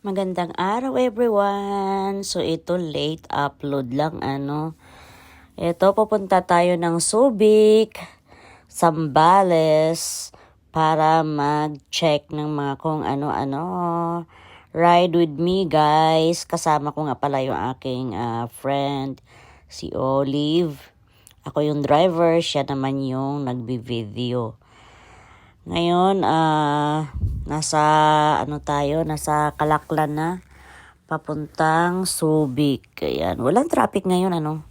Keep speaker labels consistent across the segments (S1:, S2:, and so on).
S1: Magandang araw everyone. So ito late upload lang ano. Ito pupunta tayo ng Subic, Sambales para mag-check ng mga kung ano-ano. Ride with me guys. Kasama ko nga pala yung aking ah, friend si Olive. Ako yung driver, siya naman yung nagbi-video. Ngayon, ah, nasa, ano tayo, nasa Kalaklan na, papuntang Subic. Ayan, walang traffic ngayon, ano.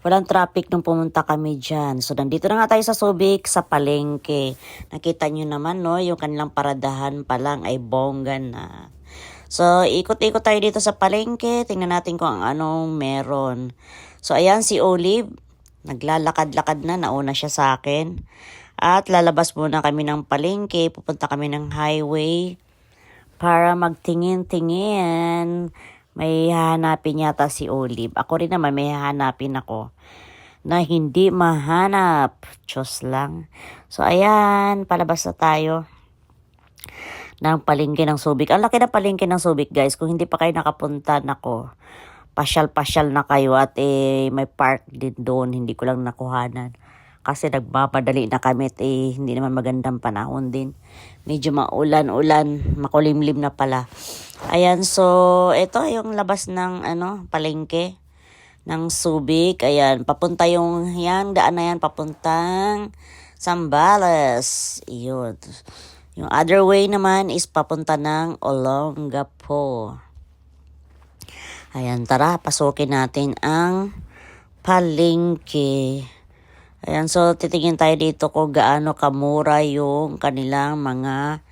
S1: Walang traffic nung pumunta kami dyan. So, nandito na nga tayo sa Subic, sa palengke. Nakita nyo naman, no, yung kanilang paradahan pa lang ay bongga na. So, ikot-ikot tayo dito sa palengke. Tingnan natin kung ang anong meron. So, ayan si Olive. Naglalakad-lakad na. Nauna siya sa akin. At lalabas muna kami ng palengke. Pupunta kami ng highway para magtingin-tingin. May hahanapin yata si Olive. Ako rin naman may hahanapin ako na hindi mahanap. Diyos lang. So, ayan. Palabas na tayo ng palengke ng Subic. Ang laki na palengke ng Subic, guys. Kung hindi pa kayo nakapunta, nako, pasyal-pasyal na kayo at eh, may park din doon. Hindi ko lang nakuhanan. Kasi nagmamadali na kami at eh, hindi naman magandang panahon din. Medyo maulan-ulan, makulimlim na pala. Ayan, so ito yung labas ng ano, palengke ng Subic. Ayan, papunta yung yan, daan na yan, papuntang Sambales. Iyon. Yung other way naman is papunta ng Olongapo. Ayan, tara, pasukin natin ang palengke. Ayan, so titingin tayo dito kung gaano kamura yung kanilang mga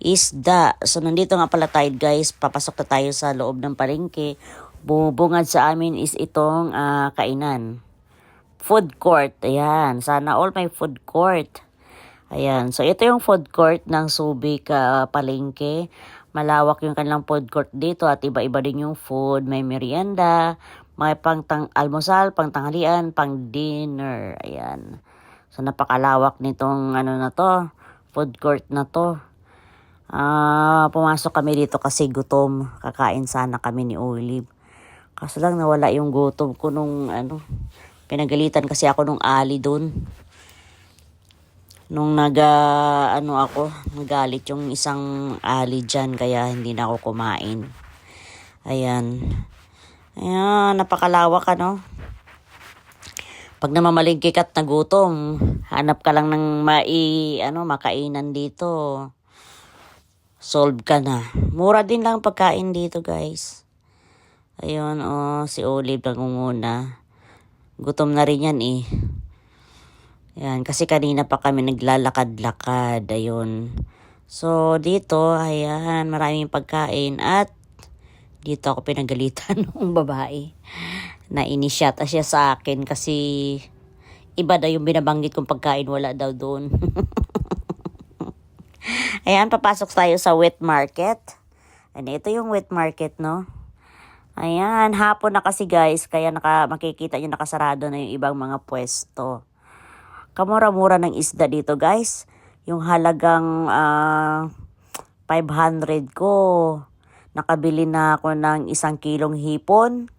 S1: isda. So nandito nga pala tayo guys, papasok na tayo sa loob ng palengke. Bubungad sa amin is itong ah, kainan. Food court, ayan. Sana all may food court. Ayan, so ito yung food court ng Subic ah, Palengke. Malawak yung kanilang food court dito at iba-iba din yung food. May merienda, may pang tang almusal, pang tanghalian, pang dinner. Ayan. So napakalawak nitong ano na to, food court na to. Ah, pumasok kami dito kasi gutom. Kakain sana kami ni Olive. Kaso lang nawala yung gutom ko nung ano, pinagalitan kasi ako nung ali doon nung naga ano ako, nagalit yung isang ali dyan kaya hindi na ako kumain. Ayan. Ayan, napakalawak ano. Pag namamalingkik at nagutom, hanap ka lang ng mai, ano, makainan dito. Solve ka na. Mura din lang pagkain dito, guys. Ayun, oh, si Olive nangunguna. Gutom na rin yan eh. Ayan, kasi kanina pa kami naglalakad-lakad. Ayun. So, dito, ayan, maraming pagkain. At, dito ako pinagalitan ng babae. Na-inisyata siya sa akin kasi iba daw yung binabanggit kong pagkain. Wala daw doon. ayan, papasok tayo sa wet market. Ayan, ito yung wet market, no? Ayan, hapon na kasi guys, kaya naka, makikita nyo nakasarado na yung ibang mga pwesto kamura-mura ng isda dito guys. Yung halagang ah, 500 ko, nakabili na ako ng isang kilong hipon.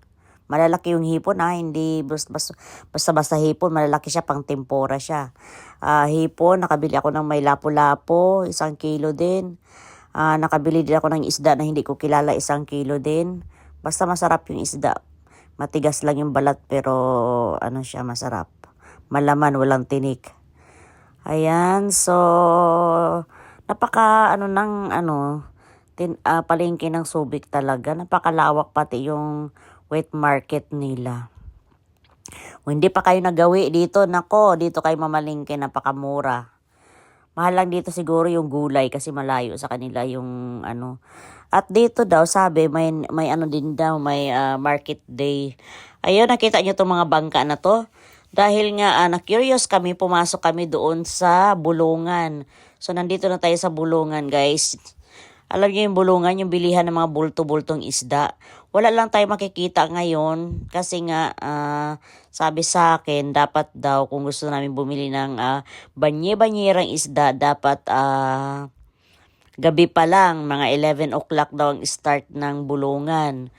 S1: Malalaki yung hipon ha, hindi basta-basta hipon, malalaki siya, pang tempura siya. Ah, hipon, nakabili ako ng may lapo-lapo, isang kilo din. Ah, nakabili din ako ng isda na hindi ko kilala, isang kilo din. Basta masarap yung isda. Matigas lang yung balat pero ano siya, masarap malaman, walang tinik. Ayan, so napaka ano nang ano tin, uh, palengke ng Subic talaga. Napakalawak pati yung wet market nila. Kung hindi pa kayo nagawi dito, nako, dito kayo mamalingke, napakamura. Mahal lang dito siguro yung gulay kasi malayo sa kanila yung ano. At dito daw sabi may may ano din daw may uh, market day. Ayun nakita niyo tong mga bangka na to. Dahil nga uh, na-curious kami, pumasok kami doon sa bulungan. So nandito na tayo sa bulungan guys. Alam niyo yung bulungan, yung bilihan ng mga bulto-bultong isda. Wala lang tayo makikita ngayon kasi nga uh, sabi sa akin dapat daw kung gusto namin bumili ng uh, banye-banyerang isda dapat uh, gabi pa lang, mga 11 o'clock daw ang start ng bulungan.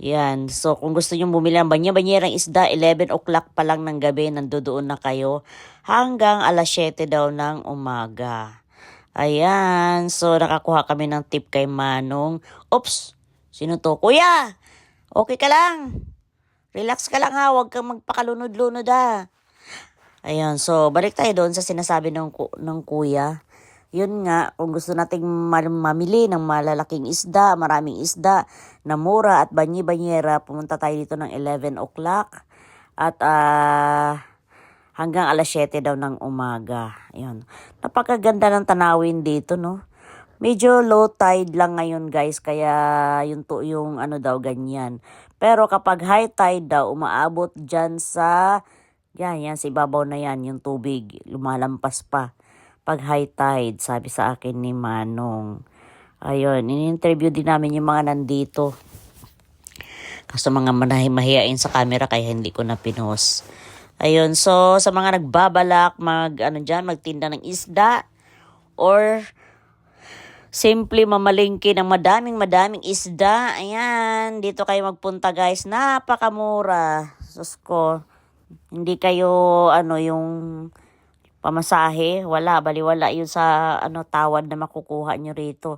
S1: Yan. So, kung gusto nyo bumili ng banya-banyerang isda, 11 o'clock pa lang ng gabi, nandoon na kayo hanggang alas 7 daw ng umaga. Ayan. So, nakakuha kami ng tip kay Manong. Oops! Sino to? Kuya! Okay ka lang? Relax ka lang ha, huwag kang magpakalunod-lunod ha. Ayun, so balik tayo doon sa sinasabi ng, ku- ng kuya. Yun nga, kung gusto nating ma- mamili ng malalaking isda, maraming isda, na mura at banyi-banyera, pumunta tayo dito ng 11 o'clock. At ah, hanggang alas 7 daw ng umaga. Ayun. Napakaganda ng tanawin dito, no? Medyo low tide lang ngayon guys, kaya yung, to, yung ano daw ganyan. Pero kapag high tide daw, umaabot dyan sa, yan, yan, sa ibabaw na yan, yung tubig, lumalampas pa. Pag high tide, sabi sa akin ni Manong. Ayun, in-interview din namin yung mga nandito. Kaso mga manahi mahihain sa camera kaya hindi ko na pinost. Ayun, so sa mga nagbabalak mag ano diyan, magtinda ng isda or simple mamalingki ng madaming madaming isda. Ayan, dito kayo magpunta guys. Napakamura. Sus ko. Hindi kayo ano yung pamasahe, wala, baliwala yun sa ano tawad na makukuha nyo rito.